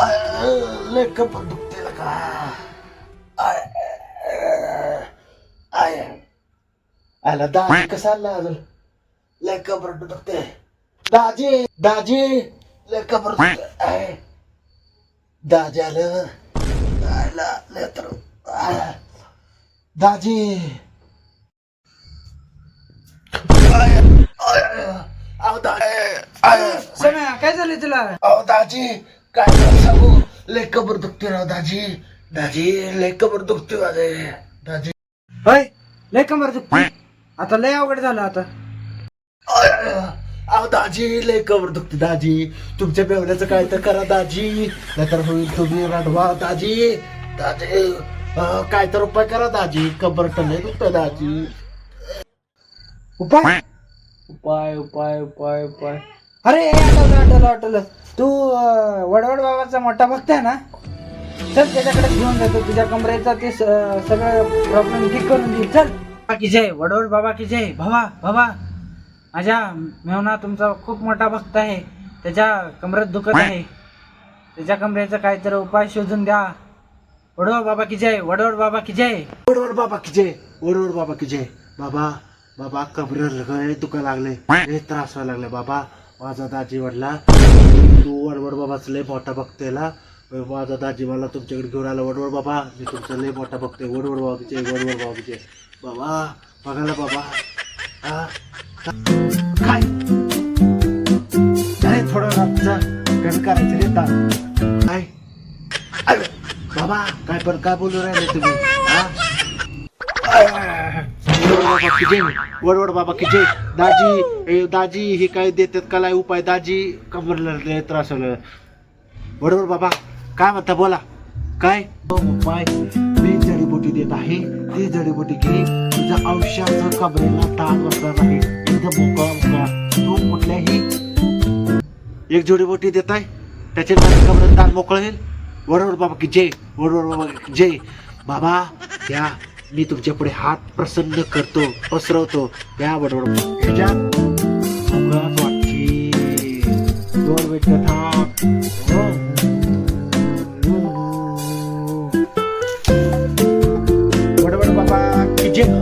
लय कंबर दुखते ना का आय आला दाजी कसा आला अजून लय कंबर दुखते दाजी दाजी लय कंबर दुखते दाजी आलं आयला लय तर दाजी अहो दाजी आय काय झालं तुला अहो दाजी काय सांगू? लय कबर दुखते राव दाजी. दाजी लय कबर दुखते माझे. दाजी. होय? लय कंबर दुखते आता लय अवघड झालं आता. आय, आय, अहो दाजी लय कबर दुखते दाजी. तुमच्या बेवल्याचं काय तर करा दाजी. नाहीतर होईल तुम्ही रडवा दाजी. दाजी अं, काय तर उपाय करा दाजी. कबर लय दुखतं दाजी. उपाय? उपाय उपाय उपाय उपाय. अरे आठवलं आठवलं आठवलं तू अं, वडवड बाबाचा मोठा भक्त आहे ना? चल त्याच्याकडे घेऊन जातो. तुझ्या कमरेचा ते स- सगळं प्रॉब्लेम ठीक करून देईल चल. बाबा की जय वडवड बाबा की जय. भावा भावा. माझ्या मेवना तुमचा खूप मोठा भक्त आहे. त्याच्या कमरेत दुखत आहे. त्याच्या कमरेचा काहीतरी उपाय शोधून द्या. वडवड बाबा की जय वडवड बाबा की जय. वडवड बाबा की जय वडवड बाबा की जय. बाबा बाबा कबर दुखा लागले. हे त्रास व्हायला लागले बाबा. माझा दाजी वडला तू वडवड बाबाच लय मोठा बघतेला माझा दाजी मला तुमच्याकडे घेऊन आला वडवड बाबा. मी तुमचा लय मोठा बघतोय वडवड बाबाचे वडवड बाबा बाबा बघायला बाबा. हा? काय? थोडं रातचा कमी करायचं रे ताण काय? बाबा काय पण काय बोलू राहिले तुम्ही? हा? वडवड बाबा की जय वडवड बाबा की जय. दाजी दाजी हे काय देतात का काय उपाय? दाजी कमरला त्रास वडवड बाबा काय म्हणता बोला. काय? उपाय. मी जडीबुटी देत आहे. ती जडीबुटी घे. तुझ्या आयुष्याचं कमरेला ताण बसणार नाही. एकदम मोकळा मोकळा तू कुठल्याही एक जडीबुटी देत आहे. त्याचे माझ्या ताण मोकळेल होईल. वडवड बाबा की जय. वडवड बाबा जय. बाबा या. मी तुमच्यापुढे हात प्रसन्न करतो पसरवतो. त्या बरोबर. ह्याच्यात दोन हो. बाबा. की बाबा.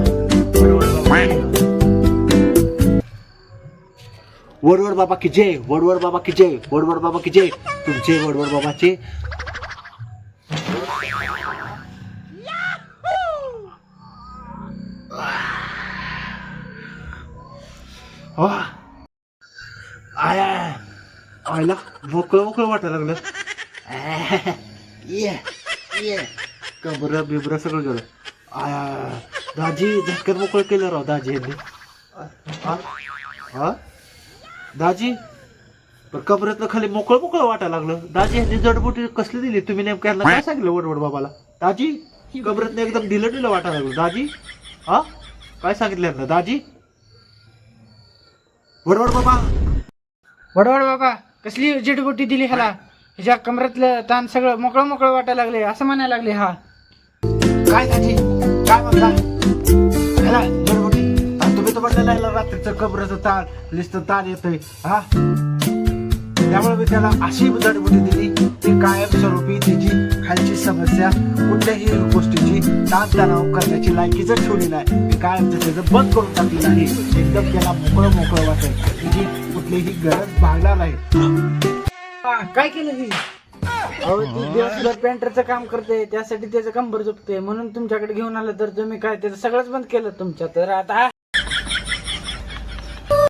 वडवड बाबा. की जय वडवड बाबा. की जय वडवड बाबा. की जय तुमचे वडवड बाबाचे आय आय. आयला मोकळं मोकळं वाटायला लागलं. ये ये. कबर बिबर सगळं गेलं. आय. दाजी झटक्यात मोकळं केलं राव दाजी यांनी. हा? दाजी? पण कबरातनं खाली मोकळं मोकळं वाटायला लागलं. दाजी यांनी जडबुटी कसली दिली? तुम्ही नेमक्या काय सांगितलं वडवड बाबाला? दाजी? कबरातनं एकदम ढिलं ढिलं वाटायला लागलं. दाजी? हा? काय सांगितलं यांना? दाजी? वडवड बाबा. वडवड बाबा कसली जडीबुटी दिली ह्याला? ह्याच्या कमरातलं ताण सगळं मोकळं मोकळं वाटायला लागले असं म्हणायला लागले हा. काय दाजी? काय म्हणता? ह्याला जडबुटी तुम्ही तर म्हटलं नाही रात्रीचं कबराचं ताण लिस्तं ताण येतंय. हा? त्यामुळे मी त्याला अशी जडबुटी दिली की कायमस्वरूपी त्याची खालची समस्या कुठल्याही गोष्टीची ताणतणाव करण्याची लायकीच ठेवली नाही मी कायमचं त्याचं बंद करून टाकली नाही. एकदम त्याला मोकळं मोकळं वाटेल. तिची कुठलीही गरज भागणार नाही. काय केलं ही? अहो ती दिवसभर पेंटरचं काम करते त्यासाठी त्याचं कंबर दुखते म्हणून तुमच्याकडे घेऊन आलं तर तुम्ही काय त्याचं सगळंच बंद केलं तुमच्या तर आता?